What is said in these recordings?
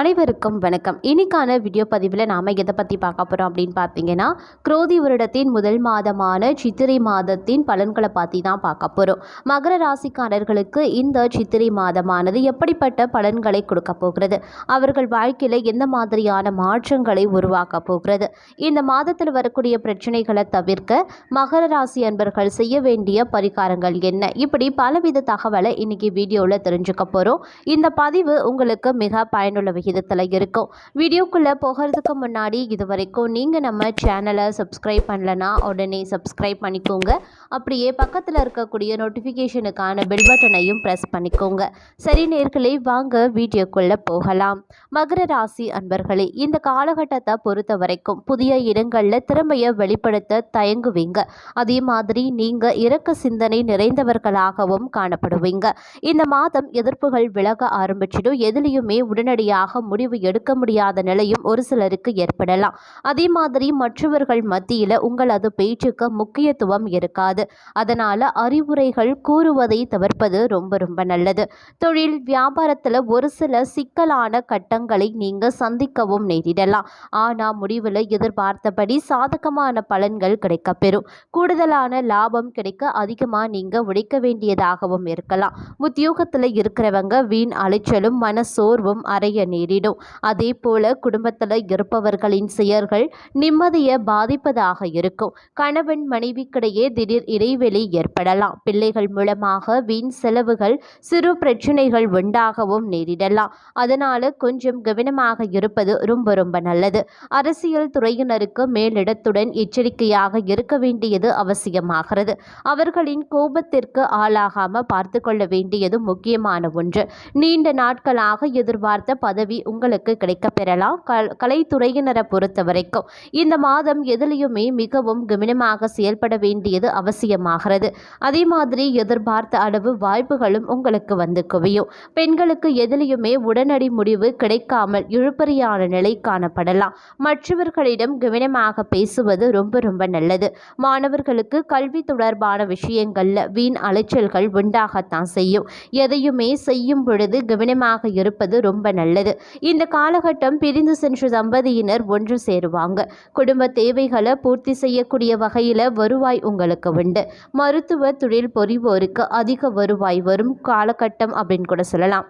அனைவருக்கும் வணக்கம். இன்னைக்கான வீடியோ பதிவில் நாம் எதை பற்றி பார்க்க போகிறோம் அப்படின்னு பார்த்தீங்கன்னா குரோதி வருடத்தின் முதல் மாதமான சித்திரை மாதத்தின் பலன்களை பற்றி தான் பார்க்க போகிறோம் மகர ராசிக்காரர்களுக்கு இந்த சித்திரை மாதமானது எப்படிப்பட்ட பலன்களை கொடுக்க போகிறது? அவர்கள் வாழ்க்கையில் எந்த மாதிரியான மாற்றங்களை உருவாக்க போகிறது? இந்த மாதத்தில் வரக்கூடிய பிரச்சனைகளை தவிர்க்க மகர ராசி அன்பர்கள் செய்ய வேண்டிய பரிகாரங்கள் என்ன? இப்படி பலவித தகவலை இன்னைக்கு வீடியோவில் தெரிஞ்சுக்க போகிறோம் இந்த பதிவு உங்களுக்கு மிக பயனுள்ள விகிதத்தில் இருக்கும். வீடியோக்குள்ளே போகிறதுக்கு முன்னாடி இது வரைக்கும் நீங்கள் நம்ம சேனலை சப்ஸ்கிரைப் பண்ணலனா உடனே சப்ஸ்கிரைப் பண்ணிக்கோங்க. அப்படியே பக்கத்தில் இருக்கக்கூடிய நோட்டிஃபிகேஷனுக்கான பெல் பட்டனையும் ப்ரெஸ் பண்ணிக்கோங்க. சரி நேர்களே வாங்க வீடியோக்குள்ளே போகலாம். மகர ராசி அன்பர்களே இந்த காலகட்டத்தை பொறுத்த வரைக்கும் புதிய இடங்களில் திறமையை வெளிப்படுத்த தயங்குவீங்க. அதே மாதிரி நீங்கள் இறக்க சிந்தனை நிறைந்தவர்களாகவும் காணப்படுவீங்க. இந்த மாதம் எதிர்ப்புகள் விலக ஆரம்பிச்சிடும். எதுலேயுமே உடனடியாக முடிவு எடுக்க முடியாத நிலையும் ஒரு சிலருக்கு ஏற்படலாம். அதே மாதிரி மற்றவர்கள் மத்தியில் உங்களது பேச்சுக்கு முக்கியத்துவம் இருக்காது. அதனால் அறிவுரைகள் கூறுவதை தவிர்ப்பது ரொம்ப ரொம்ப நல்லது. தொழில் வியாபாரத்தில் ஒரு சில சிக்கலான கட்டங்களை நீங்கள் சந்திக்கவும் நேரிடலாம். ஆனால் முடிவில் எதிர்பார்த்தபடி சாதகமான பலன்கள் கிடைக்கப்பெறும். கூடுதலான லாபம் கிடைக்க அதிகமாக நீங்கள் உழைக்க வேண்டியதாகவும் இருக்கலாம். உத்தியோகத்தில் இருக்கிறவங்க வீண் அலைச்சலும் மன சோர்வும் அறைய நேரிடும். அதே போல குடும்பத்தில் இருப்பவர்களின் செயல்கள் நிம்மதியை பாதிப்பதாக இருக்கும். கணவன் மனைவிக்கிடையே திடீர் இடைவெளி ஏற்படலாம். பிள்ளைகள் மூலமாக வீண் செலவுகள் சிறு பிரச்சனைகள் உண்டாகவும் நேரிடலாம். அதனால கொஞ்சம் கவனமாக இருப்பது ரொம்ப ரொம்ப நல்லது. அரசியல் துறையினருக்கு மேலிடத்துடன் எச்சரிக்கையாக இருக்க வேண்டியது அவசியமாகிறது. அவர்களின் கோபத்திற்கு ஆளாகாம பார்த்து கொள்ள வேண்டியது முக்கியமான ஒன்று. நீண்ட நாட்களாக எதிர்பார்த்த பதவி உங்களுக்கு கிடைக்கப் பெறலாம். கல் கலைத்துறையினரை பொறுத்த வரைக்கும் இந்த மாதம் எதிலையுமே மிகவும் கவனமாக செயல்பட வேண்டியது அவசியமாகிறது. அதே மாதிரி எதிர்பார்த்த அளவு வாய்ப்புகளும் உங்களுக்கு வந்து குவியும். பெண்களுக்கு எதிலையுமே உடனடி முடிவு கிடைக்காமல் இழுபறியான நிலை காணப்படலாம். மற்றவர்களிடம் கவனமாக பேசுவது ரொம்ப ரொம்ப நல்லது. மாணவர்களுக்கு கல்வி தொடர்பான விஷயங்களில் வீண் அலைச்சல்கள் உண்டாகத்தான் செய்யும். எதையுமே செய்யும் பொழுது கவனமாக இருப்பது ரொம்ப நல்லது. இந்த காலகட்டம் பிரிந்து சென்ற தம்பதியினர் ஒன்று சேருவாங்க. குடும்ப தேவைகளை பூர்த்தி செய்யக்கூடிய வகையில் வருவாய் உங்களுக்கு உண்டு. மருத்துவ தொழில் புரிவோருக்கு அதிக வருவாய் வரும் காலகட்டம் அப்படின்னு கூட சொல்லலாம்.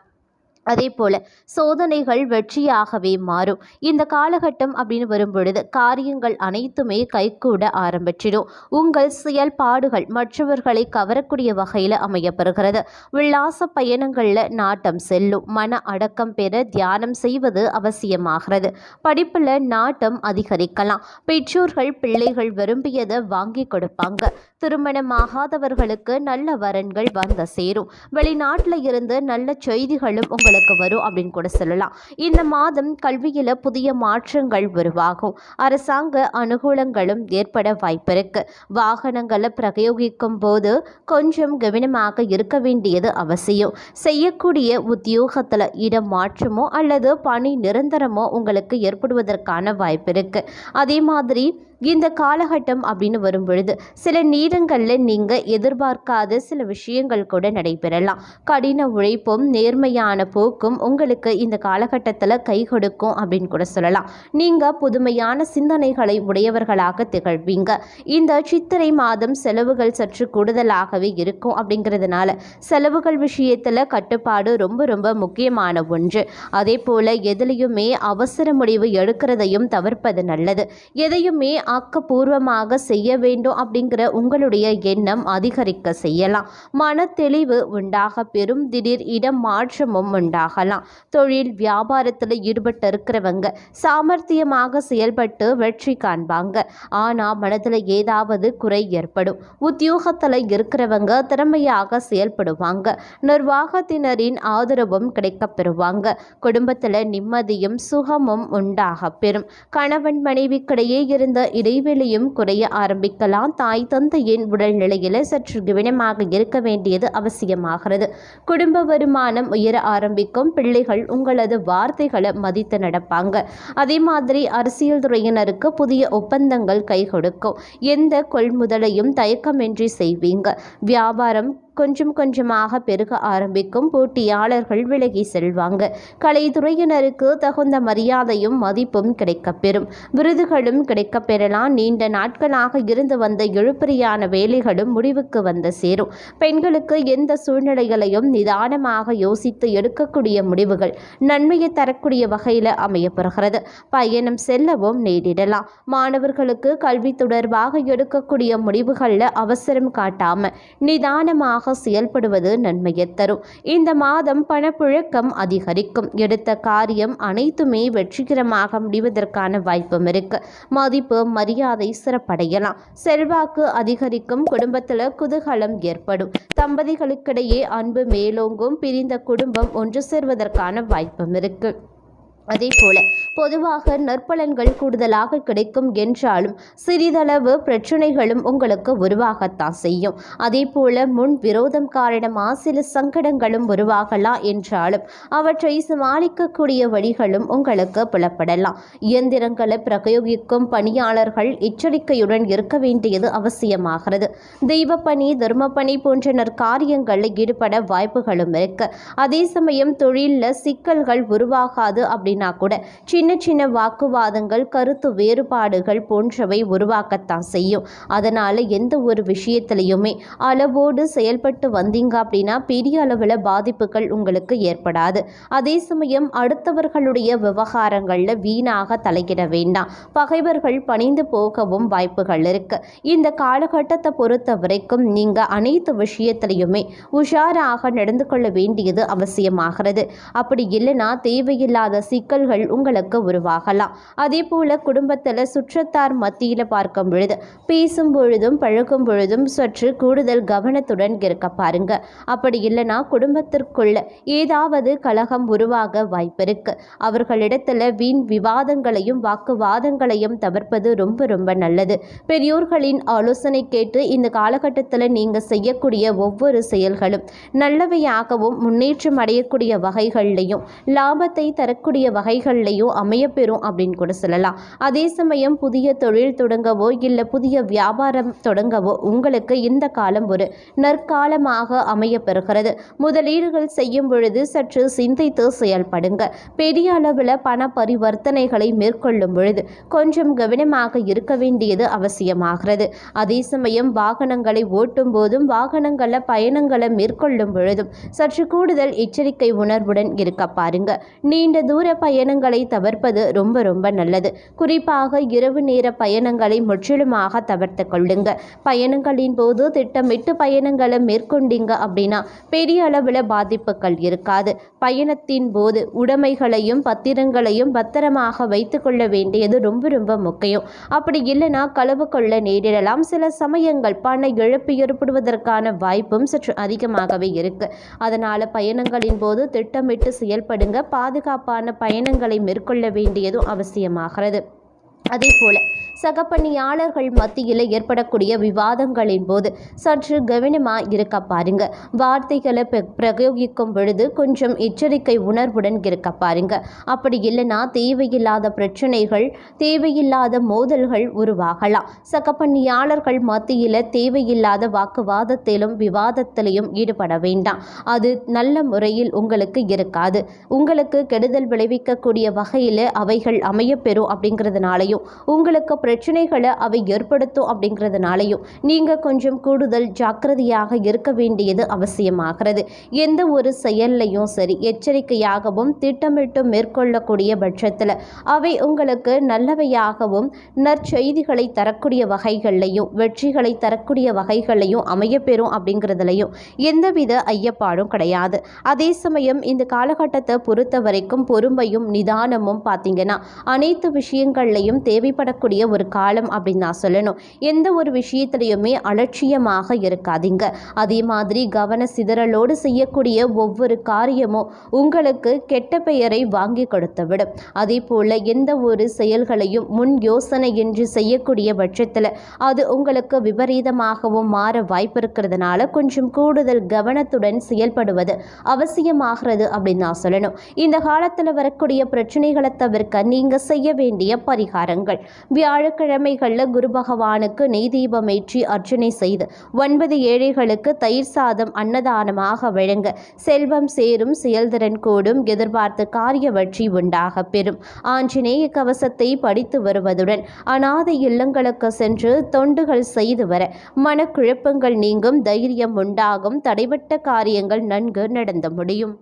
அதே போல் சோதனைகள் வெற்றியாகவே மாறும். இந்த காலகட்டம் அப்படின்னு வரும்பொழுது காரியங்கள் அனைத்துமே கைகூட ஆரம்பிச்சிடும். உங்கள் செயல்பாடுகள் மற்றவர்களை கவரக்கூடிய வகையில் அமையப்பெறுகிறது. உல்லாச பயணங்களில் நாட்டம் செல்லும். மன அடக்கம் பெற தியானம் செய்வது அவசியமாகிறது. படிப்பில் நாட்டம் அதிகரிக்கலாம். பெற்றோர்கள் பிள்ளைகள் விரும்பியதை வாங்கி கொடுப்பாங்க. திருமணமாகாதவர்களுக்கு நல்ல வரன்கள் வந்து சேரும். வெளிநாட்டில் இருந்து நல்ல செய்திகளும் உங்களுக்கு வரும் அப்படின்னு கூட சொல்லலாம். இந்த மாதம் கல்வியில் புதிய மாற்றங்கள் உருவாகும். அரசாங்க அனுகூலங்களும் ஏற்பட வாய்ப்பிருக்கு வாகனங்களை பிரயோகிக்கும் போது கொஞ்சம் கவனமாக இருக்க வேண்டியது அவசியம். செய்யக்கூடிய உத்தியோகத்தில் இடம் மாற்றமோ அல்லது பணி நிரந்தரமோ உங்களுக்கு ஏற்படுவதற்கான வாய்ப்பு இருக்கு. அதே மாதிரி இந்த காலகட்டம் அப்படின்னு வரும் பொழுது சில நேரங்களில் நீங்கள் எதிர்பார்க்காத சில விஷயங்கள் கூட நடைபெறலாம். கடின உழைப்பும் நேர்மையான போக்கும் உங்களுக்கு இந்த காலகட்டத்தில் கை கொடுக்கும் அப்படின்னு கூட சொல்லலாம். நீங்கள் புதுமையான சிந்தனைகளை உடையவர்களாக திகழ்வீங்க. இந்த சித்திரை மாதம் செலவுகள் சற்று கூடுதலாகவே இருக்கும் அப்படிங்கிறதுனால செலவுகள் விஷயத்தில் கட்டுப்பாடு ரொம்ப ரொம்ப முக்கியமான ஒன்று. அதே போல் எதுலேயுமே அவசர முடிவு எடுக்கிறதையும் தவிர்ப்பது நல்லது. எதையுமே ஆக்கப்பூர்வமாக செய்ய வேண்டும் அப்படிங்கிற உங்களுடைய எண்ணம் அதிகரிக்க செய்யலாம். மன தெளிவு உண்டாக பெரும் திடீர் இடம் மாற்றமும் உண்டாகலாம். தொழில் வியாபாரத்தில் ஈடுபட்டு இருக்கிறவங்க சாமர்த்தியமாக செயல்பட்டு வெற்றி காண்பாங்க. ஆனால் மனதில் ஏதாவது குறை ஏற்படும். உத்தியோகத்தில் இருக்கிறவங்க திறமையாக செயல்படுவாங்க. நிர்வாகத்தினரின் ஆதரவும் கிடைக்கப் பெறுவாங்க. குடும்பத்தில் நிம்மதியும் சுகமும் உண்டாக பெறும். கணவன் மனைவிக்கிடையே இருந்த இடைவெளியும் குறைய ஆரம்பிக்கலாம். தாய் தந்தையின் உடல்நிலையில் சற்று கவனமாக இருக்க வேண்டியது அவசியமாகிறது. குடும்ப வருமானம் உயர ஆரம்பிக்கும். பிள்ளைகள் உங்களது வார்த்தைகளை மதித்து நடப்பாங்க. அதே மாதிரி அரசியல் துறையினருக்கு புதிய ஒப்பந்தங்கள் கை கொடுக்கும். எந்த கொள்முதலையும் தயக்கமின்றி செய்வீங்க. வியாபாரம் கொஞ்சம் கொஞ்சமாக பெருக ஆரம்பிக்கும் போட்டியாளர்கள் விலகி செல்வாங்க. கலைத்துறையினருக்கு தகுந்த மரியாதையும் மதிப்பும் கிடைக்கப்பெறும். விருதுகளும் கிடைக்கப்பெறலாம். நீண்ட நாட்களாக இருந்து வந்த எழுப்பறியான வேலைகளும் முடிவுக்கு வந்து சேரும். பெண்களுக்கு எந்த சூழ்நிலைகளையும் நிதானமாக யோசித்து எடுக்கக்கூடிய முடிவுகள் நன்மையை தரக்கூடிய வகையில் அமையப்பெறுகிறது. பயணம் செல்லவும் நேரிடலாம். மாணவர்களுக்கு கல்வி தொடர்பாக எடுக்கக்கூடிய முடிவுகளில் அவசரம் காட்டாம நிதானமாக செயல்படுவது நன்மையை தரும். இந்த மாதம் பணப்புழக்கம் அதிகரிக்கும். எடுத்த காரியம் அனைத்துமே வெற்றிகரமாக முடிவதற்கான வாய்ப்பும் இருக்கு. மதிப்பு மரியாதை சிறப்படையலாம். செல்வாக்கு அதிகரிக்கும். குடும்பத்தில் குதூகலம் ஏற்படும். தம்பதிகளுக்கிடையே அன்பு மேலோங்கும். பிரிந்த குடும்பம் ஒன்று சேர்வதற்கான வாய்ப்பும் இருக்குது அதே போல பொதுவாக நற்பலன்கள் கூடுதலாக கிடைக்கும் என்றாலும் சிறிதளவு பிரச்சனைகளும் உங்களுக்கு உருவாகத்தான் செய்யும். அதே போல முன் விரோதம் காரணமாக சில சங்கடங்களும் உருவாகலாம் என்றாலும் அவற்றை சமாளிக்கக்கூடிய வழிகளும் உங்களுக்கு புலப்படலாம். இயந்திரங்களை பிரயோகிக்கும் பணியாளர்கள் எச்சரிக்கையுடன் இருக்க வேண்டியது அவசியமாகிறது. தெய்வப்பணி தர்மப்பணி போன்ற நற்காரியங்களில் ஈடுபட வாய்ப்புகளும் இருக்கு. அதே சமயம் தொழிலில் சிக்கல்கள் உருவாகாது அப்படின்னா கூட சின்ன சின்ன வாக்குவாதங்கள் கருத்து வேறுபாடுகள் போன்றவை உருவாக்கத்தான் செய்யும். அதனால் எந்த ஒரு விஷயத்திலையுமே அளவோடு செயல்பட்டு வந்தீங்க அப்படின்னா பெரிய அளவில் பாதிப்புகள் உங்களுக்கு ஏற்படாது. அதே சமயம் அடுத்தவர்களுடைய விவகாரங்களில் வீணாக தலையிட வேண்டாம். பகைவர்கள் பணிந்து போகவும் வாய்ப்புகள் இருக்கு. இந்த காலகட்டத்தை பொறுத்த வரைக்கும் நீங்கள் அனைத்து விஷயத்திலையுமே உஷாராக நடந்து கொள்ள வேண்டியது அவசியமாகிறது. அப்படி இல்லைன்னா தேவையில்லாத சிக்கல்கள் உங்களுக்கு உருவாகலாம். அதே போல குடும்பத்தில் சுற்றத்தார் மத்தியில் பார்க்கும் பொழுது பேசும் பொழுதும் பழகும் பொழுதும் சற்று கூடுதல் கவனத்துடன் இருக்க பாருங்க. அப்படி இல்லைன்னா குடும்பத்திற்குள்ள ஏதாவது கலகம் உருவாக வாய்ப்பிருக்கு அவர்களிடத்துல வீண் விவாதங்களையும் வாக்குவாதங்களையும் தவிர்ப்பது ரொம்ப ரொம்ப நல்லது. பெரியோர்களின் ஆலோசனை கேட்டு இந்த காலகட்டத்தில் நீங்கள் செய்யக்கூடிய ஒவ்வொரு செயல்களும் நல்லவையாகவும் முன்னேற்றம் அடையக்கூடிய வகைகள்லையும் லாபத்தை தரக்கூடிய வகைகள்லையும் அமையப்பெறும் அப்படின்னு கூட சொல்லலாம். அதே சமயம் புதிய தொழில் தொடங்கவோ இல்லை புதிய வியாபாரம் தொடங்கவோ உங்களுக்கு இந்த காலம் ஒரு நற்காலமாக அமையப்பெறுகிறது. முதலீடுகள் செய்யும் பொழுது சற்று சிந்தித்து செயல்படுங்க. பெரிய அளவில் பண பரிவர்த்தனைகளை மேற்கொள்ளும் பொழுது கொஞ்சம் கவனமாக இருக்க வேண்டியது அவசியமாகிறது. அதே சமயம் வாகனங்களை ஓட்டும் போதும் வாகனங்களில் பயணங்களை மேற்கொள்ளும் பொழுதும் சற்று கூடுதல் எச்சரிக்கை உணர்வுடன் இருக்க பாருங்க. நீண்ட தூர பயணங்களை தவிர்ப்பது ரொம்ப ரொம்ப நல்லது. குறிப்பாக இரவு நேர பயணங்களை முற்றிலுமாக தவிர்த்து கொள்ளுங்க. பயணங்களின் போது திட்டமிட்டு பயணங்களை மேற்கொண்டீங்க அப்படின்னா பெரிய அளவில் பாதிப்புகள் இருக்காது. பயணத்தின் போது உடைமைகளையும் பத்திரங்களையும் பத்திரமாக வைத்துக்கொள்ள வேண்டியது ரொம்ப ரொம்ப முக்கியம். அப்படி இல்லைன்னா களவு கொள்ள நேரிடலாம். சில சமயங்கள் பண இழப்பு ஏற்படுவதற்கான வாய்ப்பும் சற்று அதிகமாகவே இருக்கு. அதனால பயணங்களின் போது திட்டமிட்டு செயல்படுங்க. பாதுகாப்பான பயணங்களை மேற்கொள்ள வேண்டியதும் அவசியமாகிறது. அதே போல சக பணியாளர்கள் மத்தியில் ஏற்படக்கூடிய விவாதங்களின் போது சற்று கவனமாக இருக்க பாருங்க. வார்த்தைகளை பிரயோகிக்கும் பொழுது கொஞ்சம் எச்சரிக்கை உணர்வுடன் இருக்க பாருங்க. அப்படி இல்லைன்னா தேவையில்லாத பிரச்சனைகள் தேவையில்லாத மோதல்கள் உருவாகலாம். சக பணியாளர்கள் மத்தியில் தேவையில்லாத வாக்குவாதத்திலும் விவாதத்திலையும் ஈடுபட வேண்டாம். அது நல்ல முறையில் உங்களுக்கு இருக்காது. உங்களுக்கு கெடுதல் விளைவிக்கக்கூடிய வகையில் அவைகள் அமையப்பெறும் அப்படிங்கிறதுனாலையும் உங்களுக்கு பிரச்சனைகளை அவை ஏற்படுத்தும் அப்படிங்கிறதுனாலையும் நீங்கள் கொஞ்சம் கூடுதல் ஜாக்கிரதையாக இருக்க வேண்டியது அவசியமாகிறது. எந்த ஒரு செயல்லையும் சரி எச்சரிக்கையாகவும் திட்டமிட்டு மேற்கொள்ளக்கூடிய பட்சத்தில் அவை உங்களுக்கு நல்லவையாகவும் நற்செய்திகளை தரக்கூடிய வகைகள்லையும் வெற்றிகளை தரக்கூடிய வகைகள்லையும் அமையப்பெறும் அப்படிங்கிறதுலையும் எந்தவித ஐயப்பாடும் கிடையாது. அதே சமயம் இந்த காலகட்டத்தை பொறுத்த வரைக்கும் பொறுமையும் நிதானமும் பார்த்தீங்கன்னா அனைத்து விஷயங்கள்லையும் தேவைப்படக்கூடிய ஒரு காலம் அப்படின்னு நான் சொல்லணும். எந்த ஒரு விஷயத்திலையுமே அலட்சியமாக இருக்காதீங்க. அதே மாதிரி கவன சிதறலோடு செய்யக்கூடிய ஒவ்வொரு காரியமும் உங்களுக்கு கெட்ட பெயரை வாங்கி கொடுத்துவிடும் அதே போல் எந்த ஒரு செயல்களையும் முன் யோசனையின்றி செய்யக்கூடிய பட்சத்தில் அது உங்களுக்கு விபரீதமாகவும் மாற வாய்ப்பு இருக்கிறதுனால கொஞ்சம் கூடுதல் கவனத்துடன் செயல்படுவது அவசியமாகிறது அப்படின்னு நான் சொல்லணும். இந்த காலத்தில் வரக்கூடிய பிரச்சனைகளை தவிர்க்க நீங்கள் செய்ய வேண்டிய பரிகாரங்கள். வியாழ வியாழக்கிழமைகளில் குரு பகவானுக்கு நெய் தீபம் ஏற்றி அர்ச்சனை செய்து ஒன்பது ஏழைகளுக்கு தயிர் சாதம் அன்னதானமாக வழங்க செல்வம் சேரும் செயல்திறன் கூடும் எதிர்பார்த்த காரிய வெற்றி உண்டாக பெறும். ஆஞ்சநேய கவசத்தை படித்து வருவதுடன் அநாத இல்லங்களுக்கு சென்று தொண்டுகள் செய்து வர மனக்குழப்பங்கள் நீங்கும் தைரியம் உண்டாகும். தடைபட்ட காரியங்கள் நன்கு நடந்து முடியும்.